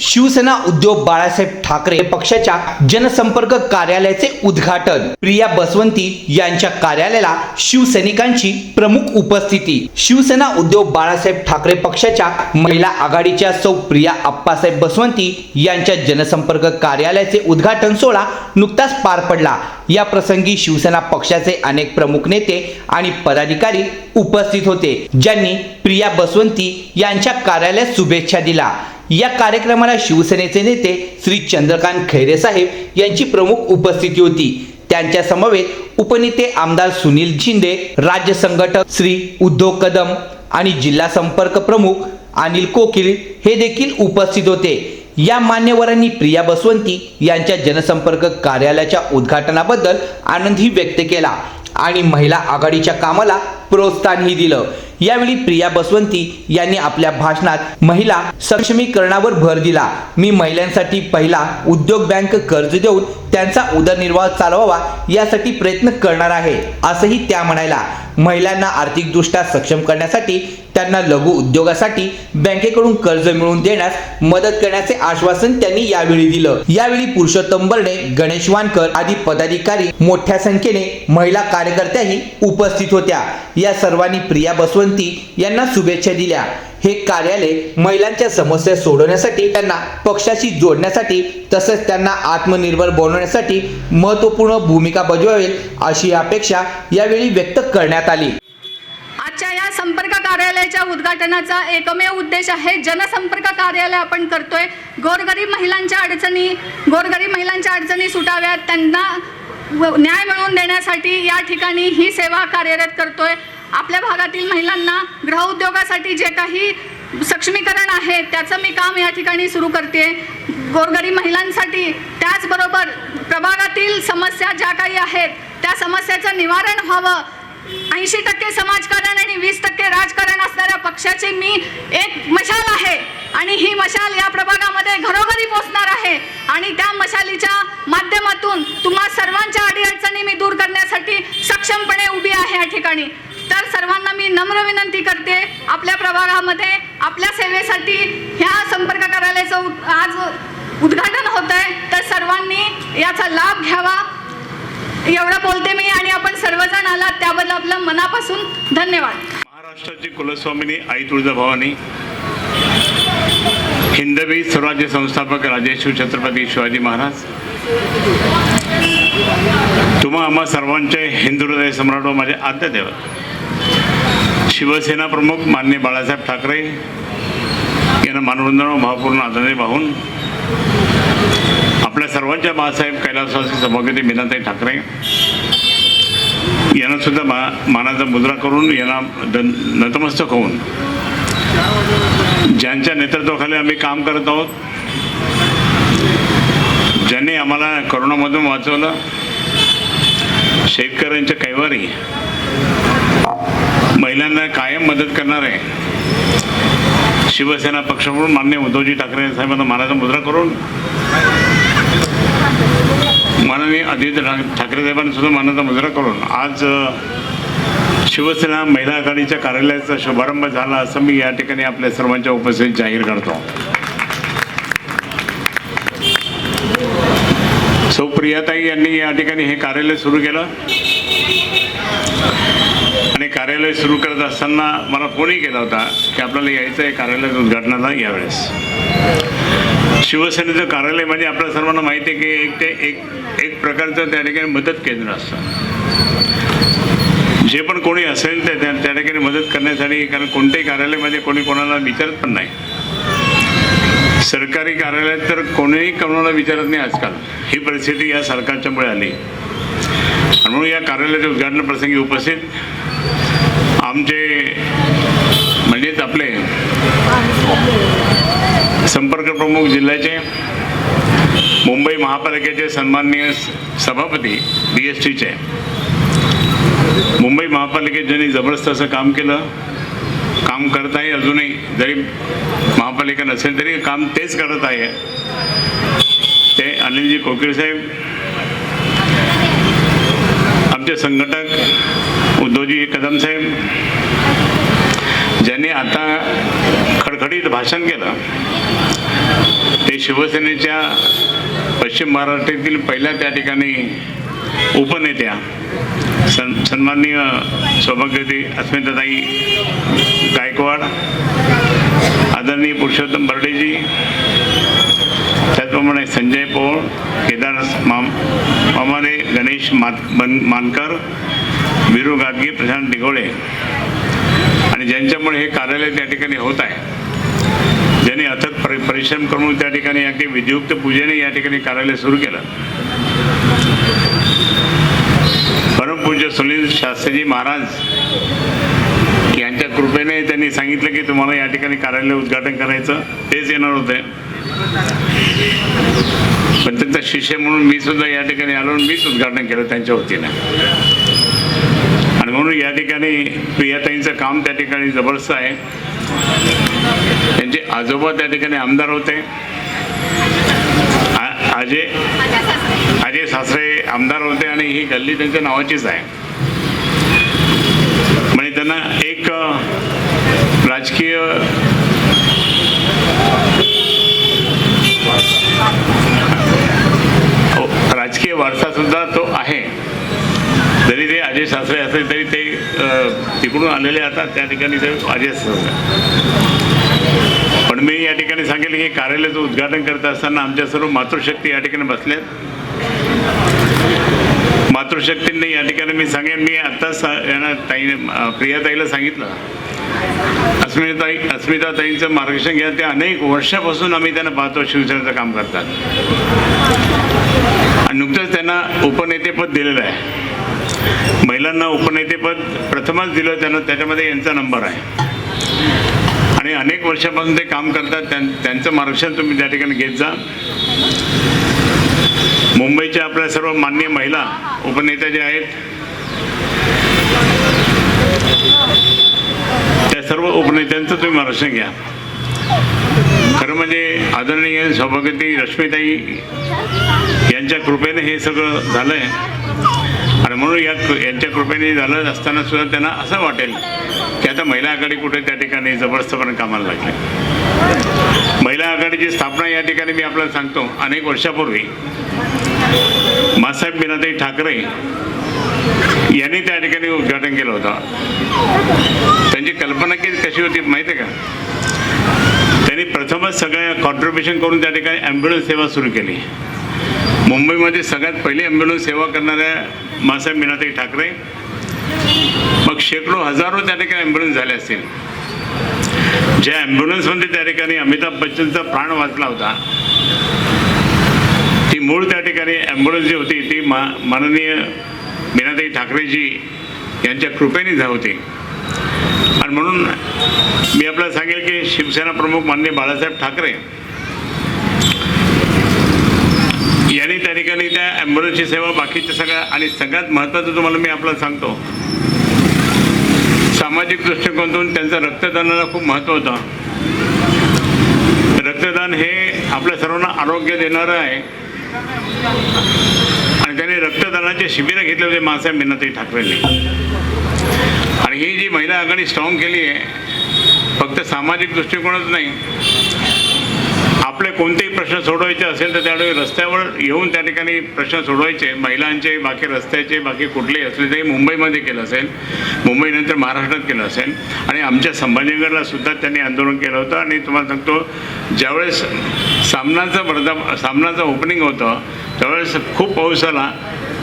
शिवसेना उद्योग बाळासाहेब ठाकरे पक्षाच्या जनसंपर्क कार्यालयाचे उद्घाटन. प्रिया बसवंती यांच्या कार्यालयाला शिवसैनिकांची प्रमुख उपस्थिती. शिवसेना उद्योग बाळासाहेब ठाकरे पक्षाच्या महिला आघाडीच्या सौ प्रिया आप्पासाहेब बसवंती यांच्या जनसंपर्क कार्यालयाचे उद्घाटन सोहळा नुकताच पार पडला. या प्रसंगी शिवसेना पक्षाचे अनेक प्रमुख नेते आणि पदाधिकारी उपस्थित होते ज्यांनी प्रिया बसवंती यांच्या कार्यालयात शुभेच्छा दिला या कार्यक्रमाला शिवसेनेचे नेते श्री चंद्रकांत खैरे साहेब यांची प्रमुख उपस्थिती होती. त्यांच्या समवेत उपनेते आमदार सुनील शिंदे राज्य संघटक श्री उद्धव कदम आणि जिल्हा संपर्क प्रमुख अनिल कोकिल हे देखील उपस्थित होते. या मान्यवरांनी प्रिया बसवंती यांच्या जनसंपर्क कार्यालयाच्या उद्घाटनाबद्दल आनंदही व्यक्त केला आणि महिला आघाडीच्या कामाला प्रोत्साहनही दिलं. यावेळी प्रिया बसवंती यांनी आपल्या भाषणात महिला सक्षमीकरणावर भर दिला. मी महिलांसाठी पहिला उद्योग बँक कर्ज देऊन त्यांचा उदरनिर्वाह चालवावा यासाठी प्रयत्न करणार आहे असंही त्या म्हणायला महिलांना आर्थिकदृष्ट्या सक्षम करण्यासाठी त्यांना लघु उद्योगासाठी बँकेकडून कर्ज मिळवून देण्यास मदत करण्याचे आश्वासन त्यांनी यावेळी दिलं. यावेळी पुरुषोत्तम बर्णे गणेश वानकर आदी पदाधिकारी मोठ्या संख्येने महिला कार्यकर्त्याही उपस्थित होत्या. या सर्वांनी प्रिया बसवंती यांना शुभेच्छा दिल्या. हे कार्यालय महिलांच्या समस्या सोडवण्यासाठी त्यांना पक्षाशी जोडण्यासाठी तसेच त्यांना आत्मनिर्भर बनवण्यासाठी महत्त्वपूर्ण भूमिका बजावेल अशी अपेक्षा यावेळी व्यक्त करण्यात आली. आजच्या या संपर्क कार्यालयाच्या उद्घाटनाचा एकमेव उद्देश आहे जनसंपर्क कार्यालय आपण करतोय. गोरगरीब महिलांच्या अडचणी गोरगरीब महिलांच्या अडचणी सुटाव्यात. त्यांना न्याय मिळवून देण्यासाठी या ठिकाणी ही सेवा कार्यरत करतोय. आपल्या भागातील महिलांना गृहउद्योगासाठी जे काही सक्षमीकरण आहे त्याचं मी काम या ठिकाणी सुरू करते. गोरगरीब महिलांसाठी त्याचबरोबर प्रभागातील समस्या ज्या काही आहेत त्या समस्याचं निवारण व्हावं. ऐंशी टक्के समाजकारण आणि वीस टक्के राजकारण असणाऱ्या पक्षाची मी एक मशाल आहे आणि ही मशाल या प्रभागामध्ये घरोघरी पोचणार आहे. आणि त्या मशालीच्या माध्यमातून तुम्हा सर्वांच्या अडीअडचणी मी दूर करण्यासाठी सक्षमपणे उभी आहे या ठिकाणी. तर सर्वांना मी नम्र विनंती करते आपल्या प्रभागामध्ये आपल्या सेवेसाठी ह्या संपर्क कार्यालयाचं आज उद्घाटन होत आहे तर सर्वांनी याचा लाभ घ्यावा. एवढं बोलते मी आणि आपण सर्वजण आलात त्याबद्दल आपलं मनापासून धन्यवाद. महाराष्ट्राची कुलस्वामिनी आई तुळजाभवानी हिंदवी स्वराज्य संस्थापक राजे शिवछत्रपती शिवाजी महाराज तुम्हा आम्हा सर्वांचे हिंदू हृदय सम्राट व माझे आद्य देवत. शिवसेना प्रमुख मान्य बाळासाहेब ठाकरे यांना मानवंदना भावपूर्ण आदरणे वाहून आपल्या सर्वांच्या बाळासाहेब कैलासवासी सभापती मीनाताई ठाकरे यांना सुद्धा मा मानाचा मुद्रा करून यांना नतमस्तक होऊन ज्यांच्या नेतृत्वाखाली आम्ही काम करत आहोत ज्यांनी आम्हाला करोनामधून वाचवलं शेतकऱ्यांच्या कैवारी महिलांना कायम मदत करणार आहे. शिवसेना पक्षप्रमुख मान्य उद्धवजी ठाकरे साहेबांना मानाचा मुद्रा करून माननीय आदित्य ठा- ठाकरे साहेबांनी सुद्धा मानाचा मुजरा करून आज शिवसेना महिला आघाडीच्या कार्यालयाचा शुभारंभ झाला असं मी या ठिकाणी आपल्या सर्वांच्या उपस्थितीत जाहीर करतो. सौ प्रियाताई यांनी या ठिकाणी हे कार्यालय सुरू केलं. कार्यालय सुरू करत असताना मला फोनही केला होता की आपल्याला यायचं आहे कार्यालय उद्घाटनाला यावेळेस. शिवसेनेचं कार्यालय म्हणजे आपल्या सर्वांना माहिती आहे की एक ते एक एक प्रकारचं त्या ठिकाणी मदत केंद्र असतं. जे पण कोणी असेल ते त्या ठिकाणी मदत करण्यासाठी कारण कोणत्याही कार्यालयामध्ये कोणी कोणाला विचारत पण नाही. सरकारी कार्यालयात तर कोणीही कोणाला विचारत नाही आजकाल. ही परिस्थिती या सरकारच्यामुळे आली. म्हणून या कार्यालयाच्या उद्घाटन प्रसंगी उपस्थित आमचे म्हणजेच आपले संपर्क प्रमुख जिल्ह्याचे मुंबई महापालिकेचे सन्माननीय सभापती बी एस टीचे मुंबई महापालिकेत ज्यांनी जबरदस्त असं काम केलं काम करत आहे अजूनही जरी महापालिका नसेल तरी काम तेच करत आहे. ते अनिलजी कोकीळ साहेब आमचे संघटक उद्धवजी कदम साहेब ज्यांनी आता खडखडीत भाषण केलं ते शिवसेनेच्या पश्चिम महाराष्ट्रातील पहिल्या त्या ठिकाणी उपनेत्या सन सन्माननीय सौभाग्यवती अस्मिताताई गायकवाड आदरणीय पुरुषोत्तम बर्डेजी त्याचप्रमाणे संजय पोळ केदार माम मामाने गणेश मात बन मानकर विरू गादगी प्रशांत दिघोळे आणि ज्यांच्यामुळे हे कार्यालय त्या ठिकाणी होत आहे. ज्यांनी अथक परि परिश्रम करून त्या ठिकाणी अगदी विधियुक्त पूजेने या ठिकाणी कार्यालय सुरू केलं. परमपूज्य सुनील शास्त्रीजी महाराज यांच्या कृपेने त्यांनी सांगितलं की तुम्हाला या ठिकाणी कार्यालय उद्घाटन करायचं तेच येणार होते. पण त्यांचा शिष्य म्हणून मी सुद्धा या ठिकाणी आलो मीच उद्घाटन केलं त्यांच्या वतीनं. आणि म्हणून या ठिकाणी प्रियाताईंचं काम त्या ठिकाणी जबरदस्त आहे. त्यांचे आजोबा त्या ठिकाणी आमदार होते. अजय अजय सासरे आमदार होते आणि ही गल्ली त्यांच्या नावाचीच आहे. म्हणजे त्यांना एक राजकीय हो, राजकीय वारसा सुद्धा तो अजय सासरे असले तरी ते तिकडून आलेले असतात त्या ठिकाणी ते अजय सासरे पण मी या ठिकाणी सांगेल की कार्यालयाचं उद्घाटन करत असताना आमच्या सर्व मातृशक्ती या ठिकाणी बसल्यात मातृशक्तींनी या ठिकाणी मी सांगेन मी आत्ताच यांना ताई प्रियाताईला सांगितलं. अस्मिताई अस्मिताताईंचं मार्गदर्शन घ्या ते अनेक वर्षापासून आम्ही त्यांना पाहतो शिवसेनेचं काम करतात. आणि नुकतंच त्यांना उपनेतेपद दिलेलं आहे. महिलांना उपनेतेपद प्रथमच दिलं त्यांना त्याच्यामध्ये यांचा नंबर आहे. आणि अनेक वर्षापासून ते काम करतात त्यां त्यांचं मार्गदर्शन तुम्ही त्या ठिकाणी घेत जा. मुंबईच्या आपल्या सर्व मान्य महिला उपनेत्या ज्या आहेत त्या सर्व उपनेत्यांचं तुम्ही मार्गदर्शन घ्या. खरं म्हणजे आदरणीय सभापती रश्मीताई यांच्या कृपेने हे सगळं झालं आहे आणि म्हणून या यांच्या कृपेने झालं असताना सुद्धा त्यांना असं वाटेल की आता महिला आघाडी कुठे त्या ठिकाणी जबरदस्तपणे कामाला लागली. महिला आघाडीची स्थापना या ठिकाणी मी आपल्याला सांगतो. अनेक वर्षापूर्वी मासाहेब बिनाताई ठाकरे यांनी त्या ठिकाणी उद्घाटन केलं होतं. त्यांची कल्पना की कशी होती माहिती आहे का? त्यांनी प्रथमच सगळ्या कॉन्ट्रीब्युशन करून त्या ठिकाणी ॲम्ब्युलन्स सेवा सुरू केली. मुंबईमध्ये सगळ्यात पहिली ॲम्ब्युलन्स सेवा करणाऱ्या मासाहेब मीनाताई ठाकरे मग शेकडो हजारो त्या ठिकाणी ॲम्ब्युलन्स झाले असतील. ज्या ॲम्ब्युलन्समध्ये त्या ठिकाणी अमिताभ बच्चनचा प्राण वाचला होता ती मूळ त्या ठिकाणी ॲम्ब्युलन्स जी होती ती मा माननीय मीनाताई ठाकरेजी यांच्या कृपेने झा होती. आणि म्हणून मी आपल्याला सांगेल की शिवसेना प्रमुख माननीय बाळासाहेब ठाकरे यांनी त्या ठिकाणी त्या ॲम्ब्युलन्सची सेवा बाकीच्या सगळ्या आणि सगळ्यात महत्त्वाचं तुम्हाला मी आपल्याला सांगतो सामाजिक दृष्टिकोनातून त्यांचं रक्तदानाला खूप महत्त्व होतं. रक्तदान हे आपल्या सर्वांना आरोग्य देणारं आहे. आणि त्यांनी रक्तदानाचे शिबिरं घेतले होते मासाहेब मीनाताई ठाकरेंनी. आणि ही जी महिला आघाडी स्ट्रॉंग केली आहे फक्त सामाजिक दृष्टिकोनच नाही. आपले कोणतेही प्रश्न सोडवायचे असेल तर त्यावेळी रस्त्यावर येऊन त्या ठिकाणी प्रश्न सोडवायचे. महिलांचे बाकी रस्त्याचे बाकी कुठलेही असले तरी मुंबईमध्ये केलं असेल. मुंबईनंतर महाराष्ट्रात केलं असेल. आणि आमच्या संभाजीनगरला सुद्धा त्यांनी आंदोलन केलं होतं. आणि तुम्हाला सांगतो ज्यावेळेस सामनाचं वर्धा सामनाचं ओपनिंग होतं त्यावेळेस खूप पाऊस आला.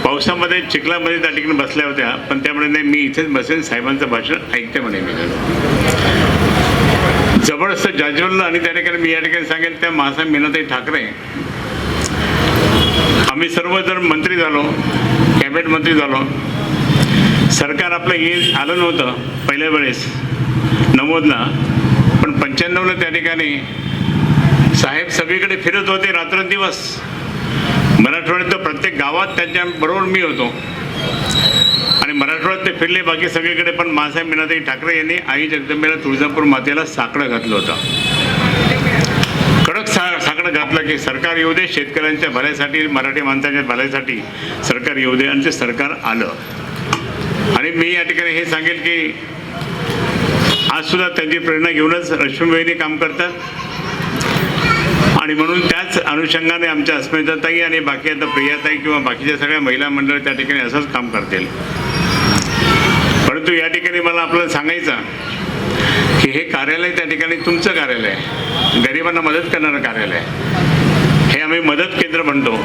पावसामध्ये चिखलामध्ये त्या ठिकाणी बसल्या होत्या पण त्यामुळे नाही मी इथेच बसेन साहेबांचं भाषण ऐकते म्हणे मी. जबरदस्त जाज्वल्य आणि त्या ठिकाणी मी या ठिकाणी सांगेल त्या महासाहेब मीनाताई ठाकरे आम्ही सर्व जर मंत्री झालो कॅबिनेट मंत्री झालो. सरकार आपलं येईल आलं नव्हतं पहिल्या वेळेस. नव्वदला. पण पंच्याण्णवला त्या ठिकाणी साहेब सगळीकडे फिरत होते रात्रंदिवस. मराठवाड्यात तर प्रत्येक गावात त्यांच्या बरोबर मी होतो. आणि मराठवाड्यात ते फिरले बाकी सगळीकडे पण मासाहेब मीनाताई ठाकरे यांनी आई जगदंबेला तुळजापूर मातेला साकडं घातलं होतं. कडक सा साकडं घातलं की सरकार येऊ दे शेतकऱ्यांच्या भल्यासाठी मराठी माणसांच्या भल्यासाठी सरकार येऊ दे आणि ते सरकार आलं. आणि मी या ठिकाणी हे सांगेल की आज सुद्धा त्यांची प्रेरणा घेऊनच रश्मीबाईंनी काम करतात. आणि म्हणून त्याच अनुषंगाने आमच्या अस्मिताताई आणि बाकी आता प्रियाताई किंवा बाकीच्या सगळ्या महिला मंडळ त्या ठिकाणी असंच काम करतील. परंतु या ठिकाणी मला आपल्याला सांगायचं की हे कार्यालय त्या ठिकाणी तुमचं कार्यालय आहे. गरिबांना मदत करणारं कार्यालय हे आम्ही मदत केंद्र म्हणतो.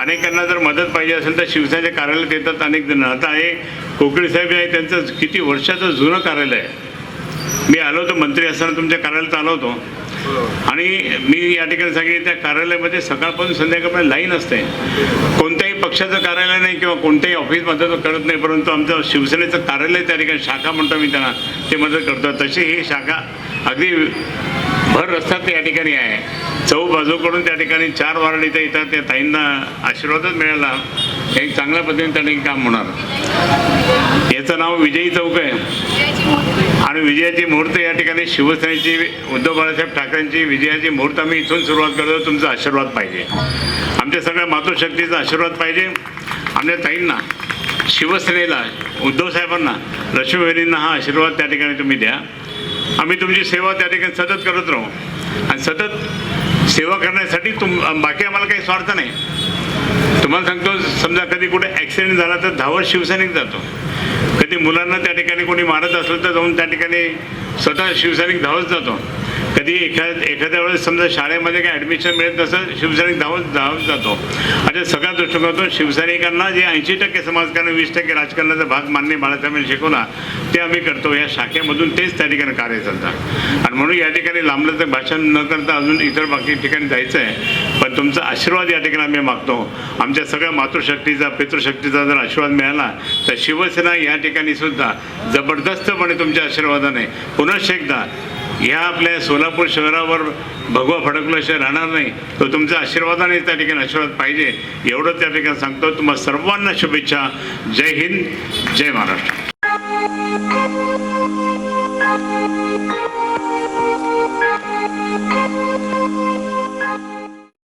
अनेकांना जर मदत पाहिजे असेल तर शिवसेनेच्या कार्यालयात येतात अनेक जण. आता हे कोकळे साहेब आहे त्यांचं किती वर्षाचं जुनं कार्यालय आहे. मी आलो होतो मंत्री असताना तुमच्या कार्यालयात आलो होतो. आणि मी या ठिकाणी सांगितलं त्या कार्यालयामध्ये सकाळपासून संध्याकाळपर्यंत लाईन असते. कोणत्याही पक्षाचं कार्यालय नाही किंवा कोणत्याही ऑफिस मदत करत नाही परंतु आमचं शिवसेनेचं कार्यालय त्या ठिकाणी शाखा म्हणतो मी त्यांना ते मदत करतो. तशी ही शाखा अगदी भर रस्त्यात या ठिकाणी आहे. चौ बाजूकडून त्या ठिकाणी चार वार्ड इथे येतात त्या ताईंना आशीर्वादच मिळाला. एक चांगल्या पद्धतीने त्या ठिकाणी काम होणार. याचं नाव विजयी चौक आहे. आणि विजयाची मुहूर्त या ठिकाणी शिवसेनेची उद्धव बाळासाहेब ठाकरेंची विजयाची मुहूर्त आम्ही इथून सुरुवात करतो तुमचा आशीर्वाद पाहिजे. आमच्या सगळ्या मातृशक्तीचा आशीर्वाद पाहिजे. आमच्या ताईंना शिवसेनेला उद्धव साहेबांना हा आशीर्वाद त्या ठिकाणी तुम्ही द्या. आम्ही तुमची सेवा त्या ठिकाणी सतत करत राहू. आणि सतत सेवा करण्यासाठी तुम बाकी आम्हाला काही स्वार्थ नाही. तुम्हाला सांगतो समजा कधी कुठे ॲक्सिडेंट झाला तर धावत शिवसैनिक जातो. कधी मुलांना त्या ठिकाणी कोणी मारत असलं तर जाऊन त्या ठिकाणी स्वतः शिवसैनिक धावत जातो. कधी एखाद एखाद्या वेळेस समजा शाळेमध्ये काही ॲडमिशन मिळत नसेल शिवसैनिक धावत धावत जातो. अशा सगळ्या दृष्टिकोनातून शिवसैनिकांना जे ऐंशी टक्के समाजकारण वीस टक्के राजकारणाचा भाग मान्य बाळासाहेबांनी शिकवला ते आम्ही करतो. या शाखेमधून तेच त्या ठिकाणी कार्य चालतात आणि म्हणून या ठिकाणी लांबलचक भाषण न करता अजून इतर बाकी ठिकाणी जायचं आहे पण तुमचा आशीर्वाद या ठिकाणी आम्ही मागतो. आमच्या सगळ्या मातृशक्तीचा पितृशक्तीचा जर आशीर्वाद मिळाला तर शिवसेना या ठिकाणी सुद्धा जबरदस्तपणे तुमच्या आशीर्वादाने पुनश्च एकदा ह्या आपल्या सोलापूर शहरावर भगवा फडकल्याशिवाय राहणार नाही तो तुमच्या आशीर्वादाने त्या ठिकाणी आशीर्वाद पाहिजे. एवढं त्या ठिकाणी सांगतो. तुम्हाला सर्वांना शुभेच्छा. जय हिंद. जय महाराष्ट्र.